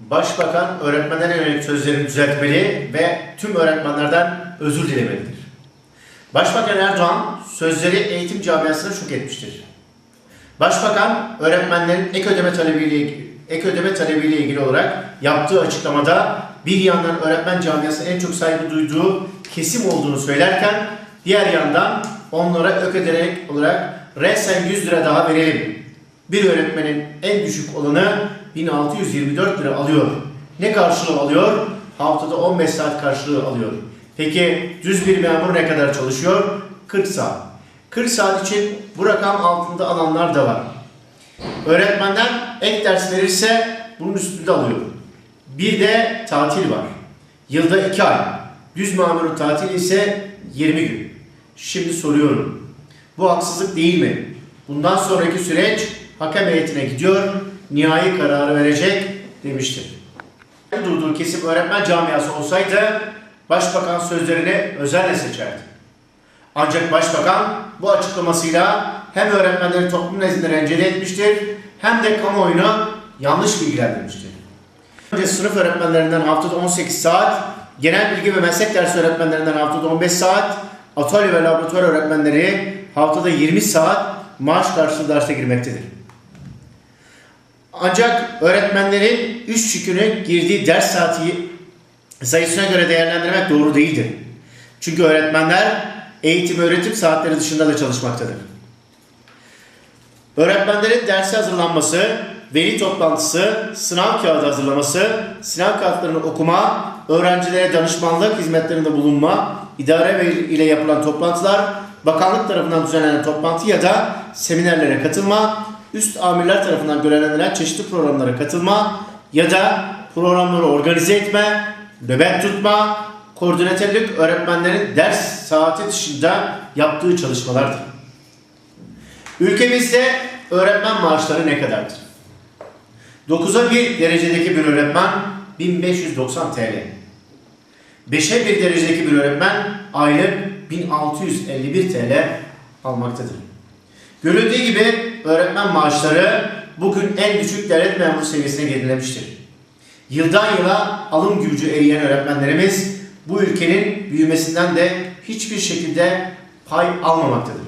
Başbakan öğretmenlere yönelik sözlerini düzeltmeli ve tüm öğretmenlerden özür dilemelidir. Başbakan Erdoğan sözleri eğitim camiasını şok etmiştir. Başbakan öğretmenlerin ek ödeme talebiyle ek ödeme talebiyle ilgili olarak yaptığı açıklamada bir yandan öğretmen camiasının en çok saygı duyduğu kesim olduğunu söylerken diğer yandan onlara ek ödenek olarak resen 100 lira daha verelim. Bir öğretmenin en düşük olanı 1624 lira alıyor. Ne karşılığı alıyor? Haftada 15 saat karşılığı alıyor. Peki düz bir memur ne kadar çalışıyor? 40 saat. 40 saat için bu rakam altında alanlar da var. Öğretmenden ek ders verirse bunun üstünde alıyor. Bir de tatil var. Yılda 2 ay. Düz memurun tatili ise 20 gün. Şimdi soruyorum. Bu haksızlık değil mi? Bundan sonraki süreç hakem heyetine gidiyor, nihai kararı verecek demiştir. Durduğu kesim öğretmen camiası olsaydı başbakan sözlerini özenle seçerdi. Ancak başbakan bu açıklamasıyla hem öğretmenleri toplum nezdinde rencide etmiştir hem de kamuoyunu yanlış bilgilendirmiştir. Önce sınıf öğretmenlerinden haftada 18 saat, genel bilgi ve meslek dersi öğretmenlerinden haftada 15 saat, atölye ve laboratuvar öğretmenleri haftada 20 saat maaş karşılığı derse girmektedir. Ancak öğretmenlerin üç yükünün girdiği ders saati sayısına göre değerlendirmek doğru değildir. Çünkü öğretmenler eğitim öğretim saatleri dışında da çalışmaktadır. Öğretmenlerin derse hazırlanması, veli toplantısı, sınav kağıdı hazırlaması, sınav kağıtlarını okuma, öğrencilere danışmanlık hizmetlerinde bulunma, idare ile yapılan toplantılar, bakanlık tarafından düzenlenen toplantı ya da seminerlere katılma, üst amirler tarafından görevlendirilen çeşitli programlara katılma ya da programları organize etme, nöbet tutma, koordinatörlük öğretmenlerin ders saati dışında yaptığı çalışmalardır. Ülkemizde öğretmen maaşları ne kadardır? 9'a 1 derecedeki bir öğretmen 1590 TL. 5'e 1 derecedeki bir öğretmen aylık 1651 TL almaktadır. Görüldüğü gibi öğretmen maaşları bugün en düşük devlet memuru seviyesine gerilemiştir. Yıldan yıla alım gücü eriyen öğretmenlerimiz bu ülkenin büyümesinden de hiçbir şekilde pay almamaktadır.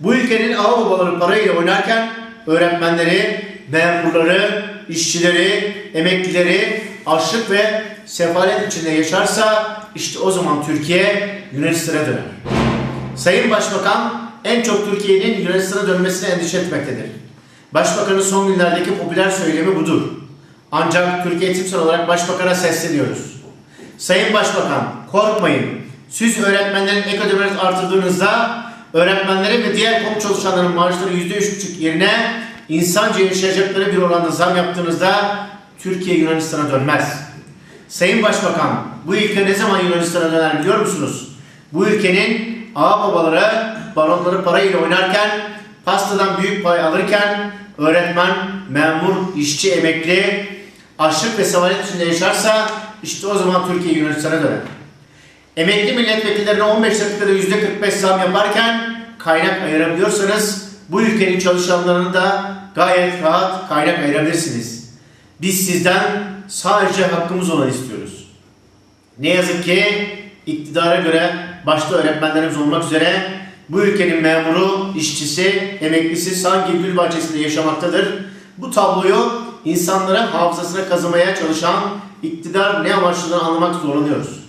Bu ülkenin ağ babaları parayla oynarken öğretmenleri, memurları, işçileri, emeklileri açlık ve sefalet içinde yaşarsa işte o zaman Türkiye Yunanistan'a döner. Sayın Başbakan en çok Türkiye'nin Yunanistan'a dönmesine endişe etmektedir. Başbakanın son günlerdeki popüler söylemi budur. Ancak Türkiye eğitimsel olarak Başbakan'a sesleniyoruz. Sayın Başbakan korkmayın. Siz öğretmenlerin ek ödemeleri artırdığınızda öğretmenlerin ve diğer kamu çalışanların maaşları yüzde üç buçuk yerine insanca yaşayacakları bir oranda zam yaptığınızda Türkiye Yunanistan'a dönmez. Sayın Başbakan bu ülke ne zaman Yunanistan'a döner biliyor musunuz? Bu ülkenin ağ babaları baronları parayla oynarken pastadan büyük pay alırken öğretmen, memur, işçi, emekli açlık ve savaşın içinde yaşarsa işte o zaman Türkiye Yunanistan'a döner. Emekli milletvekillerine 15 dakikada %45 zam yaparken kaynak ayırabiliyorsanız bu ülkenin çalışanlarını da gayet rahat kaynak ayırabilirsiniz. Biz sizden sadece hakkımız olanı istiyoruz. Ne yazık ki iktidara göre başta öğretmenlerimiz olmak üzere bu ülkenin memuru, işçisi, emeklisi sanki gül bahçesinde yaşamaktadır. Bu tabloyu insanlara hafızasına kazımaya çalışan iktidar ne amaçladığını anlamak zorlanıyoruz.